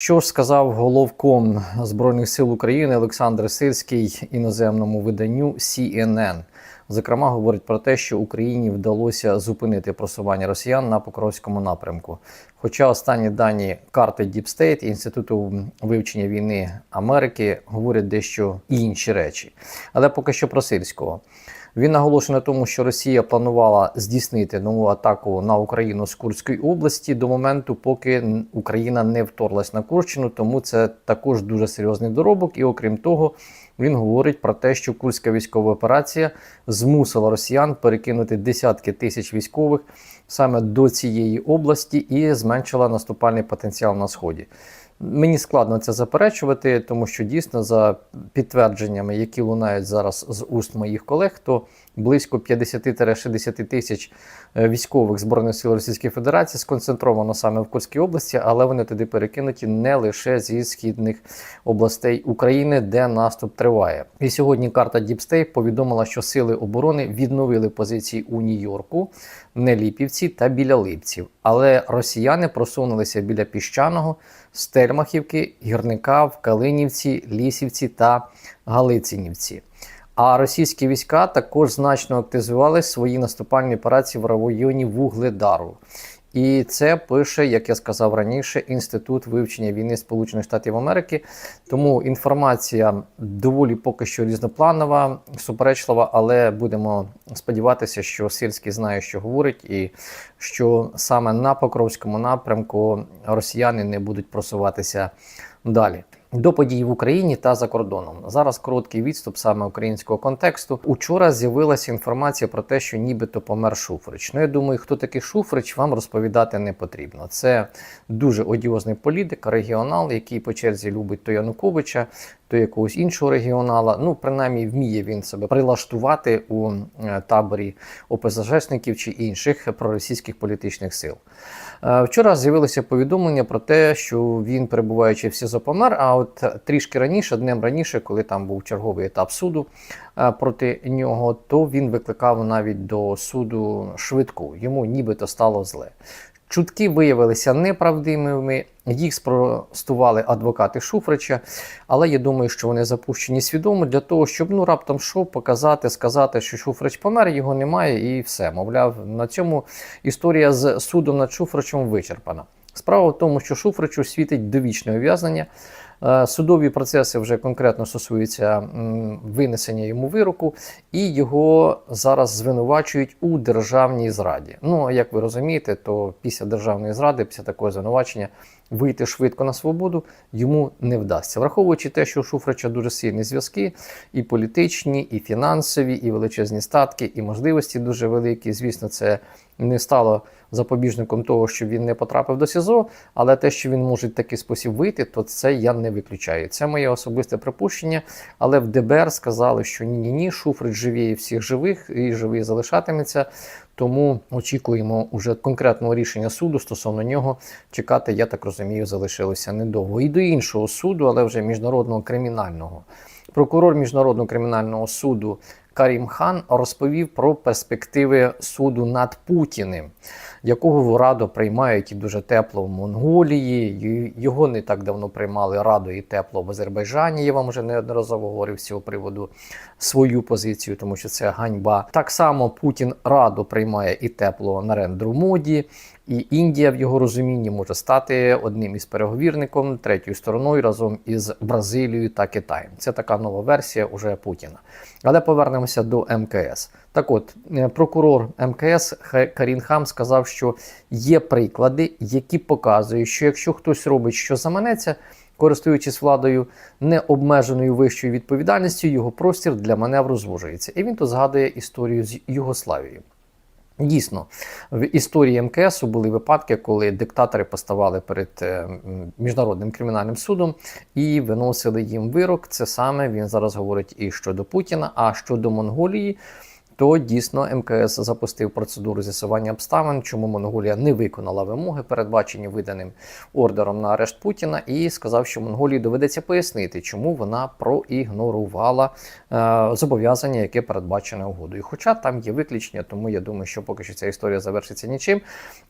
Що ж сказав головком Збройних сил України Олександр Сирський іноземному виданню CNN? Зокрема, говорить про те, що Україні вдалося зупинити просування росіян на Покровському напрямку. Хоча останні дані карти Deep State Інституту вивчення війни Америки говорять дещо інші речі. Але поки що про Сирського. Він наголошує на тому, що Росія планувала здійснити нову атаку на Україну з Курської області до моменту, поки Україна не вторглась на Курщину. Тому це також дуже серйозний доробок. І окрім того, він говорить про те, що Курська військова операція змусила росіян перекинути десятки тисяч військових саме до цієї області і зменшила наступальний потенціал на сході. Мені складно це заперечувати, тому що дійсно за підтвердженнями, які лунають зараз з уст моїх колег, то близько 50-60 тисяч е, військових збройних сил Російської Федерації сконцентровано саме в Курській області, але вони туди перекинуті не лише зі східних областей України, де наступ триває. І сьогодні карта State повідомила, що сили оборони відновили позиції у Нью-Йорку, Неліпівці та біля Липців. Але росіяни просунулися біля піщаного. Стельмахівки, Гірника, в Калинівці, Лісівці та Галицинівці. А російські війська також значно активізували свої наступальні операції в районі Вугледару. І це пише, як я сказав раніше, інститут вивчення війни Сполучених Штатів Америки. Тому інформація доволі поки що різнопланова, суперечлива, але будемо сподіватися, що Сирський знає, що говорить, і що саме на Покровському напрямку росіяни не будуть просуватися далі. До подій в Україні та за кордоном зараз короткий відступ саме українського контексту. Учора з'явилася інформація про те, що нібито помер Шуфрич. Ну я думаю, хто такий Шуфрич, вам розповідати не потрібно. Це дуже одіозний політик, регіонал, який по черзі любить то Януковича, то якогось іншого регіонала. Ну, принаймні, вміє він себе прилаштувати у е, таборі ОПЗЖшників чи інших проросійських політичних сил. Е, Вчора з'явилося повідомлення про те, що він, перебуваючи в СІЗО, помер. А от трішки раніше, днем раніше, коли там був черговий етап суду е, проти нього, то він викликав навіть до суду швидку. Йому нібито стало зле. Чутки виявилися неправдивими, їх спростували адвокати Шуфрича, але я думаю, що вони запущені свідомо для того, щоб ну раптом що показати, сказати, що Шуфрич помер, його немає, і все. Мовляв, на цьому історія з судом над Шуфричем вичерпана. Справа в тому, що Шуфричу світить довічне ув'язнення. Е, Судові процеси вже конкретно стосуються винесення йому вироку, і його зараз звинувачують у державній зраді. Ну а як ви розумієте, то після державної зради, після такого звинувачення, вийти швидко на свободу йому не вдасться, враховуючи те, що у Шуфрича дуже сильні зв'язки, і політичні, і фінансові, і величезні статки, і можливості дуже великі. Звісно, це не стало запобіжником того, що він не потрапив до СІЗО, але те, що він може в такий спосіб вийти, то це я не виключаю. Це моє особисте припущення. Але в ДБР сказали, що ні-ні ні, Шуфрич живіє всіх живих і живий залишатиметься. Тому очікуємо уже конкретного рішення суду стосовно нього. Чекати, я так розумію, залишилося недовго. І до іншого суду, але вже міжнародного кримінального. Прокурор міжнародного кримінального суду Карім Хан розповів про перспективи суду над Путіним, якого в раду приймають і дуже тепло в Монголії. Його не так давно приймали раду і тепло в Азербайджані. Я вам вже неодноразово говорив з цього приводу свою позицію, тому що це ганьба. Так само Путін раду приймає і тепло на Рендрумоді. І Індія в його розумінні може стати одним із переговірником, третьою стороною разом із Бразилією та Китаєм. Це така нова версія уже Путіна. Але повернемося до МКС. Так от, е, прокурор МКС Карін Хам сказав, що є приклади, які показують, що якщо хтось робить, що заманеться, користуючись владою необмеженою вищою відповідальністю, його простір для маневру звужується. І він тут згадує історію з Югославією. Дійсно, в історії МКС були випадки, коли диктатори поставали перед е, міжнародним кримінальним судом і виносили їм вирок. Це саме він зараз говорить і щодо Путіна, а щодо Монголії. То дійсно МКС запустив процедуру з'ясування обставин, чому Монголія не виконала вимоги, передбачені виданим ордером на арешт Путіна, і сказав, що Монголії доведеться пояснити, чому вона проігнорувала е, зобов'язання, яке передбачене угодою. Хоча там є виключення, тому я думаю, що поки що ця історія завершиться нічим.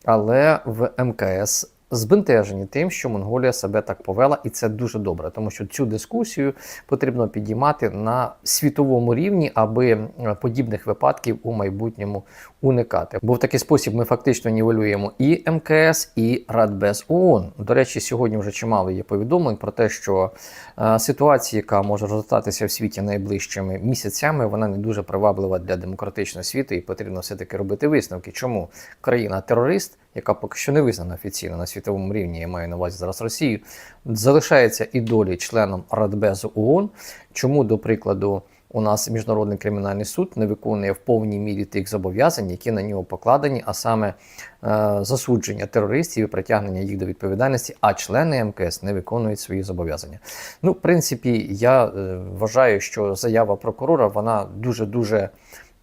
Але в МКС збентежені тим, що Монголія себе так повела, і це дуже добре, тому що цю дискусію потрібно підіймати на світовому рівні, аби е, подібних випадків у майбутньому уникати. Бо в такий спосіб ми фактично нівелюємо і МКС, і Радбез ООН. До речі, сьогодні вже чимало є повідомлень про те, що е, ситуація, яка може розгортатися в світі найближчими місяцями, вона не дуже приваблива для демократичного світу, і потрібно все таки робити висновки. Чому країна терорист, яка поки що не визнана офіційно на світовому рівні, я маю на увазі зараз Росію, залишається і долі членом Радбезу ООН. Чому, до прикладу, у нас міжнародний кримінальний суд не виконує в повній мірі тих зобов'язань, які на нього покладені, а саме е, засудження терористів і притягнення їх до відповідальності, а члени МКС не виконують свої зобов'язання. Ну, в принципі, я е, вважаю, що заява прокурора вона дуже дуже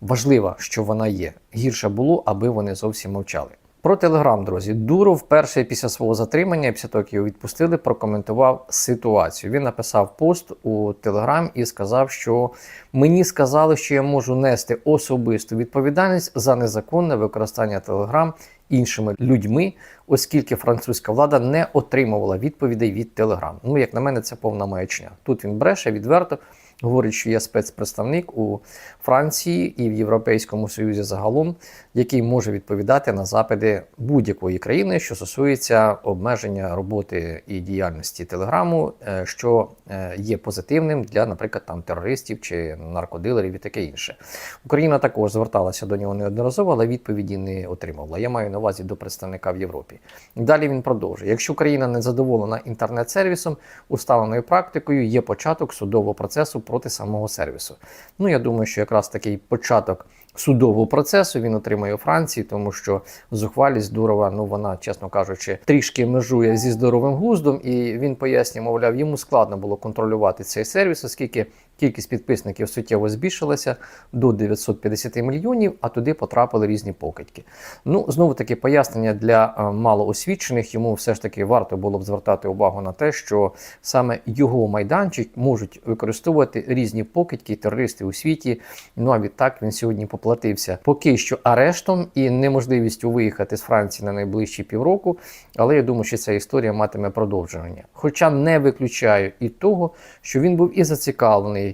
важлива, що вона є. Гірше було, аби вони зовсім мовчали. Про телеграм, друзі, Дуров вперше після свого затримання, після того як його відпустили, прокоментував ситуацію. Він написав пост у Телеграм і сказав, що мені сказали, що я можу нести особисту відповідальність за незаконне використання Телеграм іншими людьми, оскільки французька влада не отримувала відповідей від Телеграм. Ну, як на мене, це повна маячня. Тут він бреше відверто. Говорить, що є спецпредставник у Франції і в Європейському Союзі загалом, який може відповідати на запити будь-якої країни, що стосується обмеження роботи і діяльності телеграму, е, що е, є позитивним для, наприклад, там терористів чи наркодилерів і таке інше. Україна також зверталася до нього неодноразово, але відповіді не отримувала. Я маю на увазі до представника в Європі. Далі він продовжує: якщо Україна не задоволена інтернет-сервісом, усталеною практикою є початок судового процесу проти самого сервісу. Ну я думаю, що якраз такий початок судового процесу він отримає у Франції, тому що зухвалість Дурова, ну вона, чесно кажучи, трішки межує зі здоровим глуздом, і він пояснює, мовляв, йому складно було контролювати цей сервіс, оскільки кількість підписників суттєво збільшилася до 950 мільйонів, а туди потрапили різні покидьки. Ну, знову таки пояснення для е, малоосвічених, йому все ж таки варто було б звертати увагу на те, що саме його майданчик можуть використовувати різні покидьки, терористи у світі. Ну а відтак він сьогодні поплатився поки що арештом і неможливістю виїхати з Франції на найближчі півроку. Але я думаю, що ця історія матиме продовження. Хоча не виключаю і того, що він був і зацікавлений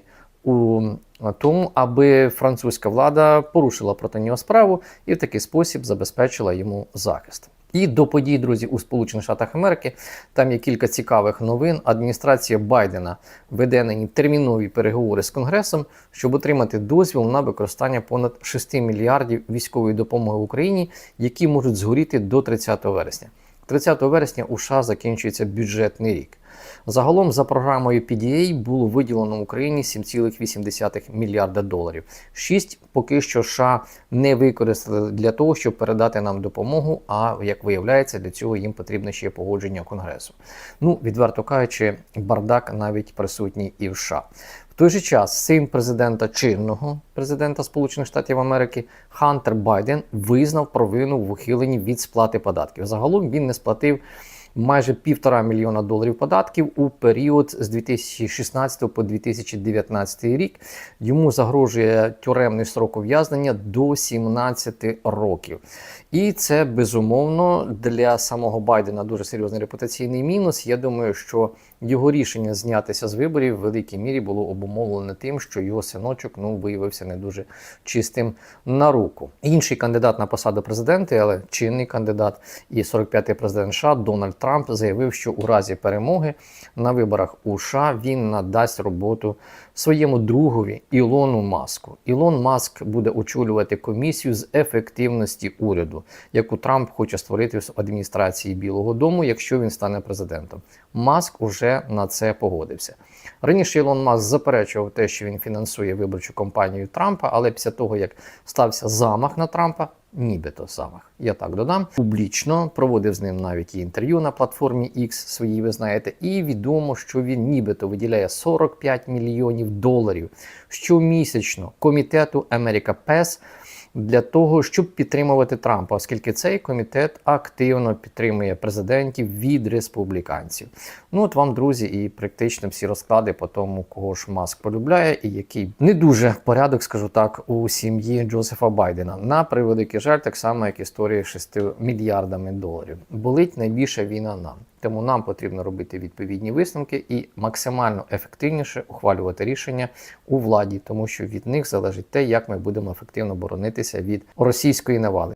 у тому, аби французька влада порушила проти нього справу і в такий спосіб забезпечила йому захист. І до подій, друзі, у Сполучених Штатах Америки там є кілька цікавих новин. Адміністрація Байдена веде нині термінові переговори з Конгресом, щоб отримати дозвіл на використання понад 6 мільярдів військової допомоги Україні, які можуть згоріти до 30 вересня. 30 вересня у США закінчується бюджетний рік. Загалом за програмою PDA було виділено Україні 7,8 мільярда доларів. 6 поки що США не використали для того, щоб передати нам допомогу. А як виявляється, для цього їм потрібне ще погодження Конгресу. Ну, відверто кажучи, бардак навіть присутній і в США. В той же час син президента чинного президента Сполучених Штатів Америки Хантер Байден визнав провину в ухиленні від сплати податків. Загалом він не сплатив майже півтора мільйона доларів податків у період з 2016 по 2019 рік. Йому загрожує тюремний срок ув'язнення до 17 років. І це безумовно для самого Байдена дуже серйозний репутаційний мінус. Я думаю, що його рішення знятися з виборів в великій мірі було обумовлене тим, що його синочок ну виявився не дуже чистим на руку. Інший кандидат на посаду президента, але чинний кандидат і 45-й президент США Дональд Трамп заявив, що у разі перемоги на виборах у США він надасть роботу своєму другові Ілону Маску. Ілон Маск буде очолювати комісію з ефективності уряду, яку Трамп хоче створити в адміністрації Білого Дому, якщо він стане президентом. Маск уже на це погодився. Раніше Ілон Маск заперечував те, що він фінансує виборчу кампанію Трампа, але після того, як стався замах на Трампа, нібито самих. я так додам, публічно проводив з ним навіть і інтерв'ю на платформі X своїй, ви знаєте, і відомо, що він нібито виділяє 45 мільйонів доларів щомісячно комітету Америка Пес для того, щоб підтримувати Трампа, оскільки цей комітет активно підтримує президентів від республіканців. Ну от вам, друзі, і практично всі розклади по тому, кого ж Маск полюбляє, і який не дуже порядок, скажу так, у сім'ї Джозефа Байдена. На превеликий жаль, так само як історія з 6 мільярдами доларів. Болить найбільша війна нам. Тому нам потрібно робити відповідні висновки і максимально ефективніше ухвалювати рішення у владі, тому що від них залежить те, як ми будемо ефективно боронитися від російської навали.